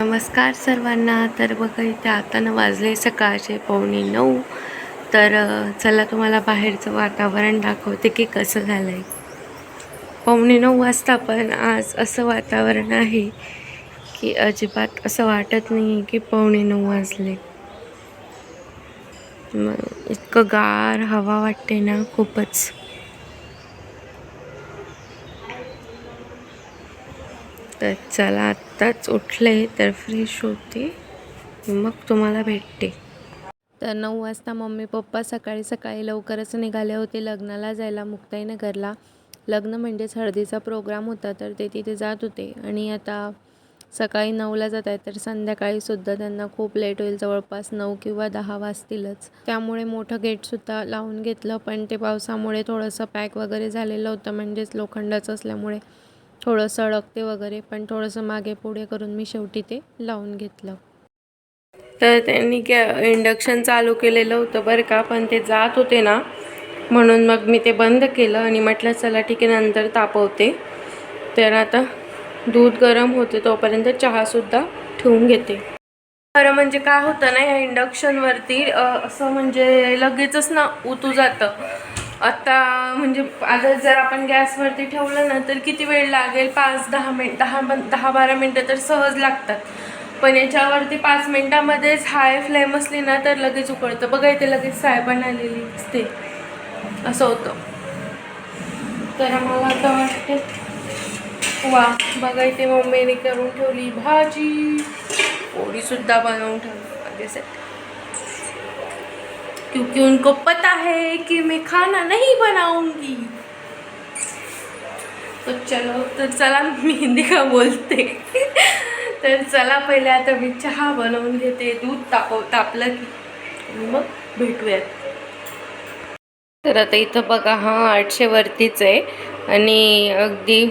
नमस्कार सर्वांना. तर बघा इथे आता न वाजले सकाळचे पावणे नऊ. तर चला तुम्हाला बाहेरचं वातावरण दाखवते की कसं झालं आहे पावणे नऊ वाजता पण आज असं वातावरण आहे की अजिबात असं वाटत नाही की पावणे नऊ वाजले. मग इतकं गार हवा वाटते ना खूपच. तर चला आत्ताच उठले तर फ्रेश होते. मग तुम्हाला भेटते. तर नऊ वाजता मम्मी पप्पा सकाळी सकाळी लवकरच निघाले होते लग्नाला जायला मुक्ताईनगरला. लग्न म्हणजेच हळदीचा प्रोग्राम होता तर ते तिथे जात होते. आणि आता सकाळी नऊला जात आहे तर संध्याकाळीसुद्धा त्यांना खूप लेट होईल जवळपास नऊ किंवा दहा वाजतीलच. त्यामुळे मोठं गेटसुद्धा लावून घेतलं पण ते पावसामुळे थोडंसं पॅक वगैरे झालेलं होतं म्हणजेच लोखंडाचं असल्यामुळे. थोडंसं अडकते वगैरे पण थोडंसं मागे पुढे करून मी शेवटी ते लावून घेतलं. तर त्यांनी गॅ इंडक्शन चालू केलेलं होतं बरं का पण ते जात होते ना म्हणून मग मी ते बंद केलं आणि म्हटलं चला ठीक आहे नंतर तापवते. तर आता दूध गरम होते तोपर्यंत चहासुद्धा ठेवून घेते. खरं म्हणजे काय होतं ना ह्या इंडक्शनवरती असं म्हणजे लगेचच ना उतू जातं. आता म्हणजे आता जर आपण गॅसवरती ठेवलं ना तर किती वेळ लागेल? पाच दहा मिनिट दहा दहा बारा मिनटं तर सहज लागतात. पण याच्यावरती पाच मिनटामध्येच हाय फ्लेम असली ना तर लगेच उकळतं. बघा इथे लगेच सायबण आलेली असते असं होतं. तर मला आता वाटते वा बघा इथे मम्मीने करून ठेवली भाजी. पोळीसुद्धा बनवून ठेवली. माझ्यासाठी क्योंकि उनको पता है कि मैं खाना नहीं बनाऊंगी। तो चलो तर चला मी हिंदी का बोलते। तर चला पहिले आता मी चहा बनवून घेते दूध तापव तापलं की मग भेटूयात। तर आता इथं बघा हा आठशे वरतीच आहे. आणि अगदी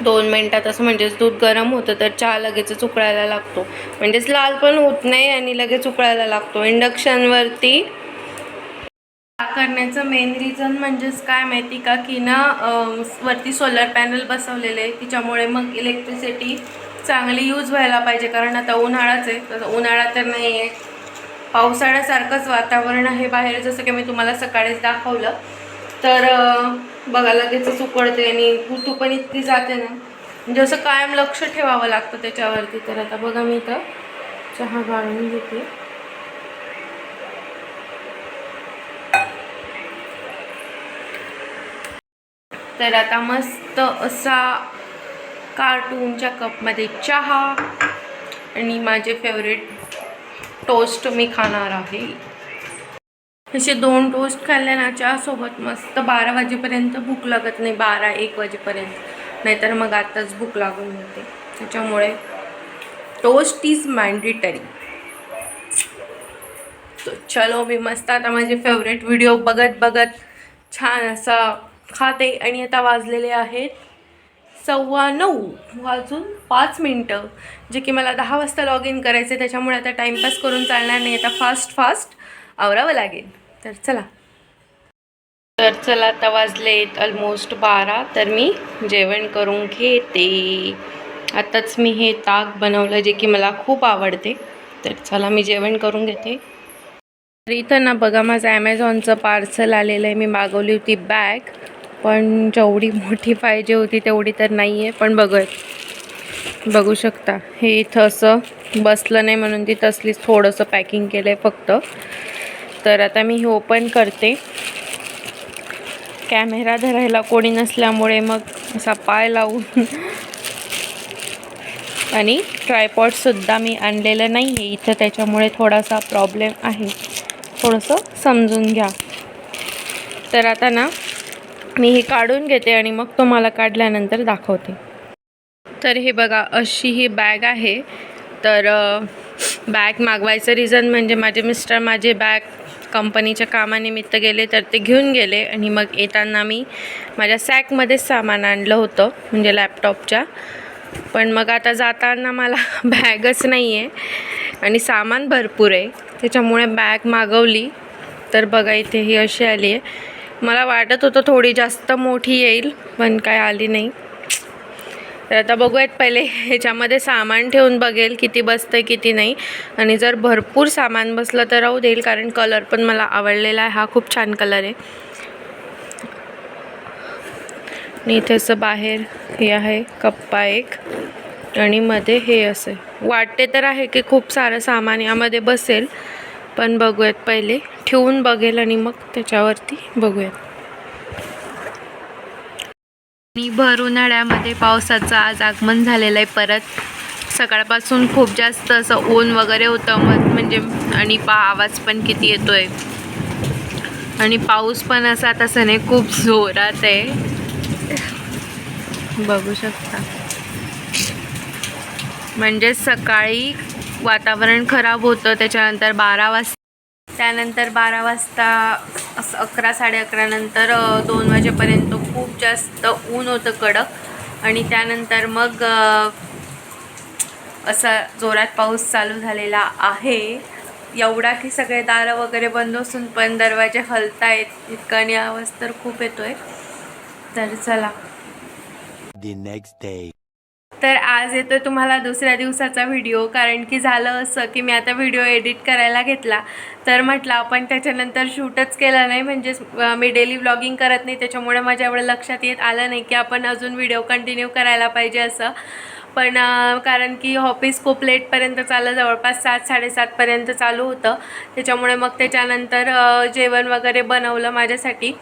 दोन मिनटात असं म्हणजेच दूध गरम होतं तर चहा लगेचच उकळायला लागतो. म्हणजेच लाल पण होत नाही आणि लगेच उकळायला लागतो. इंडक्शनवरती करण्याचं मेन रिझन म्हणजेच काय माहिती का? की ना वरती सोलर पॅनल बसवलेले आहे तिच्यामुळे मग इलेक्ट्रिसिटी चांगली यूज व्हायला पाहिजे. कारण आता उन्हाळाच आहे. तर उन्हाळा तर नाही आहे पावसाळ्यासारखंच वातावरण आहे बाहेर. जसं की मी तुम्हाला सकाळीच दाखवलं. तर बघा लगेचच उकडते आणि ऋतू पण इतकी जाते ना. म्हणजे असं कायम लक्ष ठेवावं लागतं त्याच्यावरती. तर आता बघा मी इथं चहा गाळून घेते. तर आता मस्त असा कार्टूनच्या कपमध्ये चहा आणि माझे फेवरेट टोस्ट मी खाणार आहे. असे दोन टोस्ट खाल्ले ना चहासोबत मस्त बारा वाजेपर्यंत भूक लागत नाही बारा एक वाजेपर्यंत. नाहीतर मग आताच भूक लागून होते. त्याच्यामुळे टोस्ट इज मॅन्डेटरी चलो मी मस्त आता माझे फेवरेट व्हिडिओ बघत बघत छान असा खाते आणि आता वाजलेले आहेत सव्वा नऊ वाजून पाच मिनटं. जे की मला दहा वाजता लॉग इन करायचं आहे त्याच्यामुळे आता टाईमपास करून चालणार नाही. आता फास्ट फास्ट आवरावं लागेल. तर चला. तर चला आता वाजलेत ऑलमोस्ट बारा. तर मी जेवण करून घेते. आताच मी हे ताक बनवलं जे की मला खूप आवडते. तर चला मी जेवण करून घेते. तर इथं ना बघा माझं ॲमेझॉनचं पार्सल आलेलं आहे. मी मागवली होती बॅग पण जेवढी मोठी पाहिजे होती तेवढी तर नाही आहे पण बघत बघू शकता. हे इथं असं बसलं नाही म्हणून ती तसलीच थोडंसं पॅकिंग केलं आहे फक्त. तर आता मी हे ओपन करते. कॅमेरा धरायला कोणी नसल्यामुळे मग असा पाय लावून. आणि ट्रायपॉडसुद्धा मी आणलेलं नाही आहे इथं त्याच्यामुळे थोडासा प्रॉब्लेम आहे. थोडंसं समजून घ्या. तर आता ना मी हे काढून घेते आणि मग तुम्हाला काढल्यानंतर दाखवते. तर हे बघा अशी ही बॅग आहे. तर बॅग मागवायचं रिझन म्हणजे माझे मिस्टर माझे बॅग कंपनीच्या कामानिमित्त गेले तर ते घेऊन गेले आणि मग येताना मी माझ्या सॅकमध्येच सामान आणलं होतं म्हणजे लॅपटॉपच्या पण मग आता जाताना मला बॅगच नाही आहे आणि सामान भरपूर आहे. त्याच्यामुळे बॅग मागवली. तर बघा इथे ही अशी आली आहे मला वाटत होतं थोडी जास्त मोठी येईल पण काय आली नाही. तर आता बघूयात पहिले ह्याच्यामध्ये सामान ठेवून बघेल किती बसतं किती नाही. आणि जर भरपूर सामान बसलं तर राहू देईल कारण कलर पण मला आवडलेला आहे. हा खूप छान कलर आहे. आणि इथे असं बाहेर हे आहे कप्पा एक. आणि मध्ये हे असे वाटते तर आहे की खूप सारं सामान यामध्ये बसेल पण बघूयात पहिले. ठेवून बघेल आणि मग त्याच्यावरती बघूयात. आणि भर उन्हाळ्यामध्ये पावसाचं आज आगमन झालेलं आहे परत. सकाळपासून खूप जास्त असं ऊन वगैरे होतं मग म्हणजे आणि पा आवाज पण किती येतोय. आणि पाऊस पण असा तसं नाही खूप जोरात आहे. बघू शकता. म्हणजे सकाळी वातावरण खराब होतं. त्याच्यानंतर बारा वाजता त्यानंतर बारा वाजता असं अकरा साडे अकरानंतर दोन वाजेपर्यंत खूप जास्त ऊन होतं कडक. आणि त्यानंतर मग असा जोरात पाऊस चालू झालेला आहे. एवढा की सगळे दारं वगैरे बंद असून पण दरवाजे हलतायत. इतका आणि आवाज तर खूप येतोय. तर चला. The next. तर आज येतोय तुम्हाला दुसऱ्या दिवसाचा व्हिडिओ कारण की झालं असं की मी आता व्हिडिओ एडिट करायला घेतला. तर म्हटलं आपण त्याच्यानंतर शूटच केलं नाही म्हणजेच मी डेली व्लॉगिंग करत नाही त्याच्यामुळे माझ्या एवढं लक्षात येत आलं नाही की आपण अजून व्हिडिओ कंटिन्यू करायला पाहिजे असं. पण कारण की ऑफिस खूप लेटपर्यंत चाललं जवळपास सात साडेसातपर्यंत चालू होतं. त्याच्यामुळे मग त्याच्यानंतर जेवण वगैरे बनवलं माझ्यासाठी.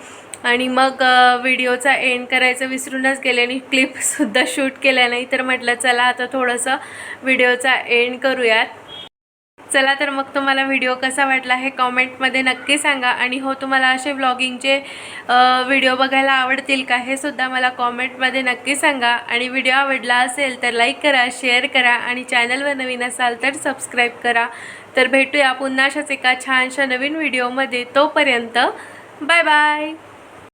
आणि मग व्हिडिओचा एंड करायचं विसरूनच गेले आणि क्लिपसुद्धा शूट केल्या नाही. तर म्हटलं चला आता थोडंसं व्हिडिओचा एंड करूयात. चला तर मग तुम्हाला व्हिडिओ कसा वाटला हे कॉमेंटमध्ये नक्की सांगा. आणि हो तुम्हाला असे व्लॉगिंगचे व्हिडिओ बघायला आवडतील का हे सुद्धा मला कॉमेंटमध्ये नक्की सांगा. आणि व्हिडिओ आवडला असेल तर लाईक करा शेअर करा आणि चॅनलवर नवीन असाल तर सबस्क्राईब करा. तर भेटूया पुन्हा अशाच एका छानशा नवीन व्हिडिओमध्ये. तोपर्यंत बाय बाय